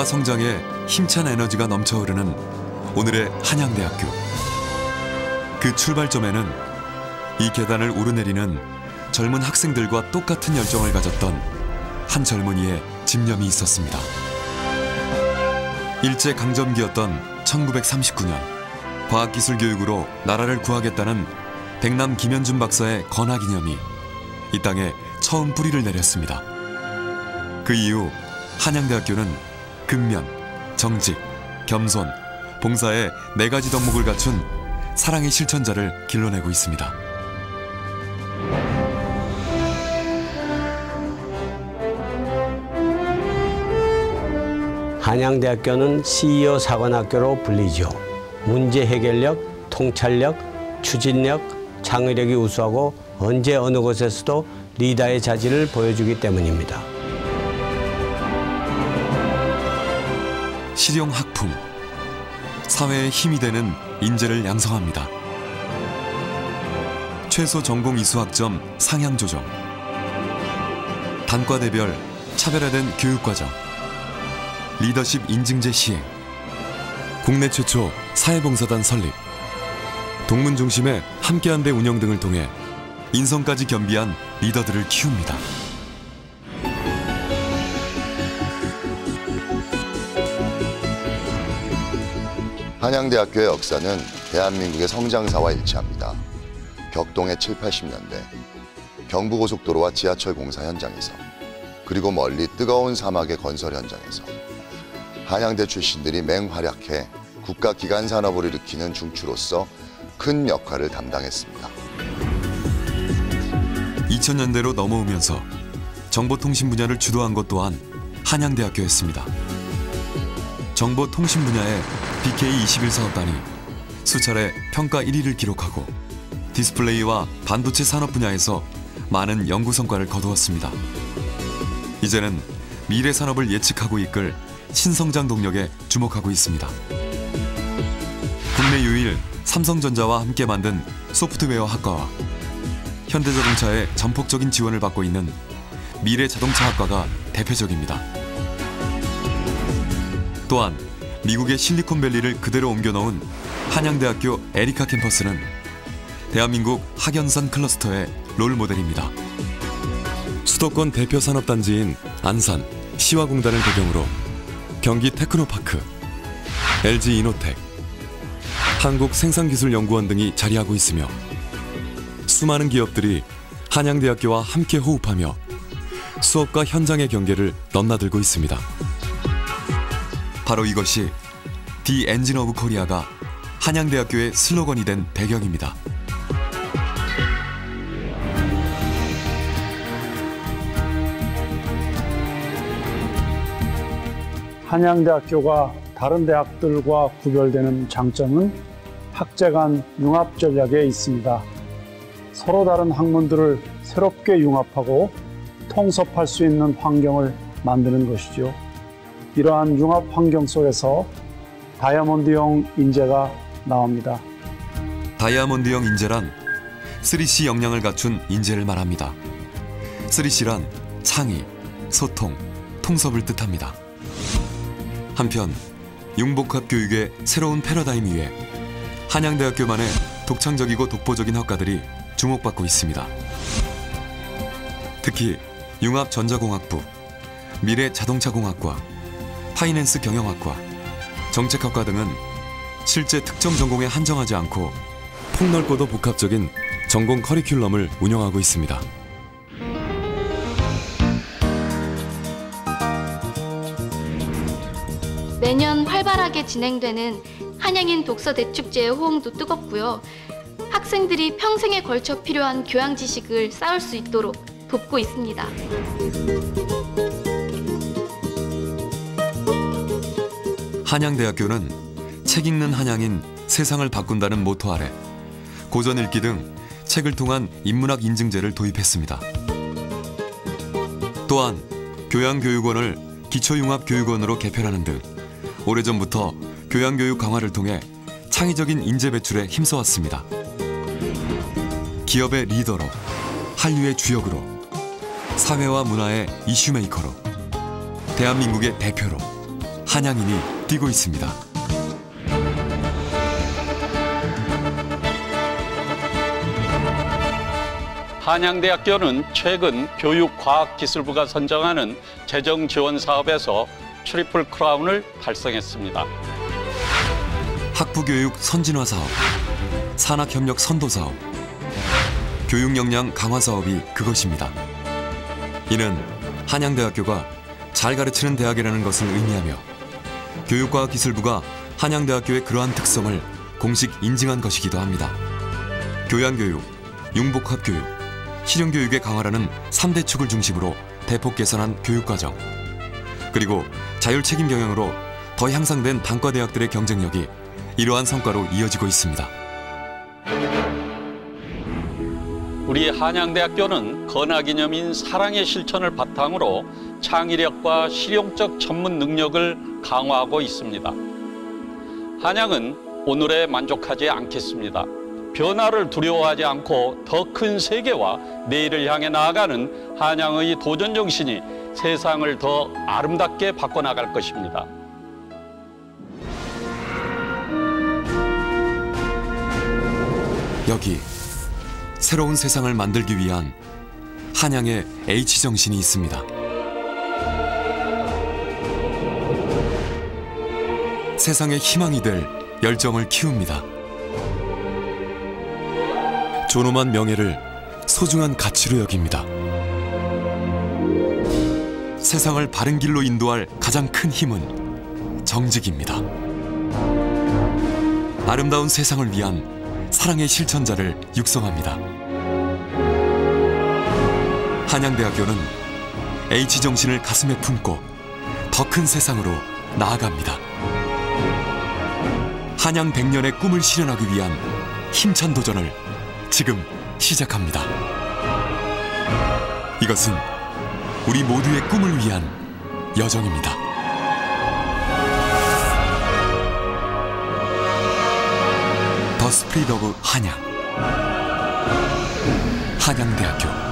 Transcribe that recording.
도전과 성장에 힘찬 에너지가 넘쳐흐르는 오늘의 한양대학교. 그 출발점에는 이 계단을 오르내리는 젊은 학생들과 똑같은 열정을 가졌던 한 젊은이의 집념이 있었습니다. 일제 강점기였던 1939년 과학기술 교육으로 나라를 구하겠다는 백남 김현준 박사의 건화 기념이 이 땅에 처음 뿌리를 내렸습니다. 그 이후 한양대학교는 근면, 정직, 겸손, 봉사의 네 가지 덕목을 갖춘 사랑의 실천자를 길러내고 있습니다. 한양대학교는 CEO 사관학교로 불리죠. 문제 해결력, 통찰력, 추진력, 창의력이 우수하고 언제 어느 곳에서도 리더의 자질을 보여주기 때문입니다. 실용학품. 사회에 힘이 되는 인재를 양성합니다. 최소 전공 이수학점 상향 조정. 단과대별 차별화된 교육과정. 리더십 인증제 시행. 국내 최초 사회봉사단 설립. 동문 중심의 함께한대 운영 등을 통해 인성까지 겸비한 리더들을 키웁니다. 한양대학교의 역사는 대한민국의 성장사와 일치합니다. 격동의 7, 80년대 경부고속도로와 지하철 공사 현장에서 그리고 멀리 뜨거운 사막의 건설 현장에서 한양대 출신들이 맹활약해 국가 기간 산업을 일으키는 중추로서 큰 역할을 담당했습니다. 2000년대로 넘어오면서 정보통신 분야를 주도한 것 또한 한양대학교였습니다. 정보통신 분야의 BK21 사업단이 수차례 평가 1위를 기록하고 디스플레이와 반도체 산업 분야에서 많은 연구 성과를 거두었습니다. 이제는 미래 산업을 예측하고 이끌 신성장 동력에 주목하고 있습니다. 국내 유일 삼성전자와 함께 만든 소프트웨어 학과와 현대자동차의 전폭적인 지원을 받고 있는 미래 자동차 학과가 대표적입니다. 또한 미국의 실리콘밸리를 그대로 옮겨놓은 한양대학교 에리카 캠퍼스는 대한민국 학연산 클러스터의 롤 모델입니다. 수도권 대표 산업단지인 안산 시화공단을 배경으로 경기 테크노파크, LG 이노텍, 한국생산기술연구원 등이 자리하고 있으며 수많은 기업들이 한양대학교와 함께 호흡하며 수업과 현장의 경계를 넘나들고 있습니다. 바로 이것이 디 엔진 오브 코리아가 한양대학교의 슬로건이 된 배경입니다. 한양대학교가 다른 대학들과 구별되는 장점은 학제 간 융합 전략에 있습니다. 서로 다른 학문들을 새롭게 융합하고 통섭할 수 있는 환경을 만드는 것이죠. 이러한 융합 환경 속에서 다이아몬드형 인재가 나옵니다. 다이아몬드형 인재란 3C 역량을 갖춘 인재를 말합니다. 3C란 창의, 소통, 통섭을 뜻합니다. 한편 융복합 교육의 새로운 패러다임 위에 한양대학교만의 독창적이고 독보적인 학과들이 주목받고 있습니다. 특히 융합전자공학부, 미래자동차공학과, 파이낸스 경영학과, 정책학과 등은 실제 특정 전공에 한정하지 않고 폭넓고도 복합적인 전공 커리큘럼을 운영하고 있습니다. 매년 활발하게 진행되는 한양인 독서 대축제의 호응도 뜨겁고요. 학생들이 평생에 걸쳐 필요한 교양 지식을 쌓을 수 있도록 돕고 있습니다. 한양대학교는 책 읽는 한양인 세상을 바꾼다는 모토 아래 고전 읽기 등 책을 통한 인문학 인증제를 도입했습니다. 또한 교양교육원을 기초융합교육원으로 개편하는 등 오래전부터 교양교육 강화를 통해 창의적인 인재 배출에 힘써왔습니다. 기업의 리더로, 한류의 주역으로, 사회와 문화의 이슈메이커로, 대한민국의 대표로 한양인이 뛰고 있습니다. 한양대학교는 최근 교육과학기술부가 선정하는 재정 지원 사업에서 트리플 크라운을 달성했습니다. 학부교육 선진화 사업, 산학협력 선도 사업, 교육 역량 강화 사업이 그것입니다. 이는 한양대학교가 잘 가르치는 대학이라는 것을 의미하며 교육과학기술부가 한양대학교의 그러한 특성을 공식 인증한 것이기도 합니다. 교양교육, 융복합교육, 실용교육의 강화라는 3대 축을 중심으로 대폭 개선한 교육과정 그리고 자율책임 경영으로 더 향상된 단과대학들의 경쟁력이 이러한 성과로 이어지고 있습니다. 우리 한양대학교는 건화기념인 사랑의 실천을 바탕으로 창의력과 실용적 전문 능력을 강화하고 있습니다. 한양은 오늘에 만족하지 않겠습니다. 변화를 두려워하지 않고 더 큰 세계와 내일을 향해 나아가는 한양의 도전 정신이 세상을 더 아름답게 바꿔나갈 것입니다. 여기 새로운 세상을 만들기 위한 한양의 H 정신이 있습니다. 세상의 희망이 될 열정을 키웁니다. 존엄한 명예를 소중한 가치로 여깁니다. 세상을 바른 길로 인도할 가장 큰 힘은 정직입니다. 아름다운 세상을 위한 사랑의 실천자를 육성합니다. 한양대학교는 H 정신을 가슴에 품고 더 큰 세상으로 나아갑니다. 한양 100년의 꿈을 실현하기 위한 힘찬 도전을 지금 시작합니다. 이것은 우리 모두의 꿈을 위한 여정입니다. 더 스프리드 오브 한양 한양대학교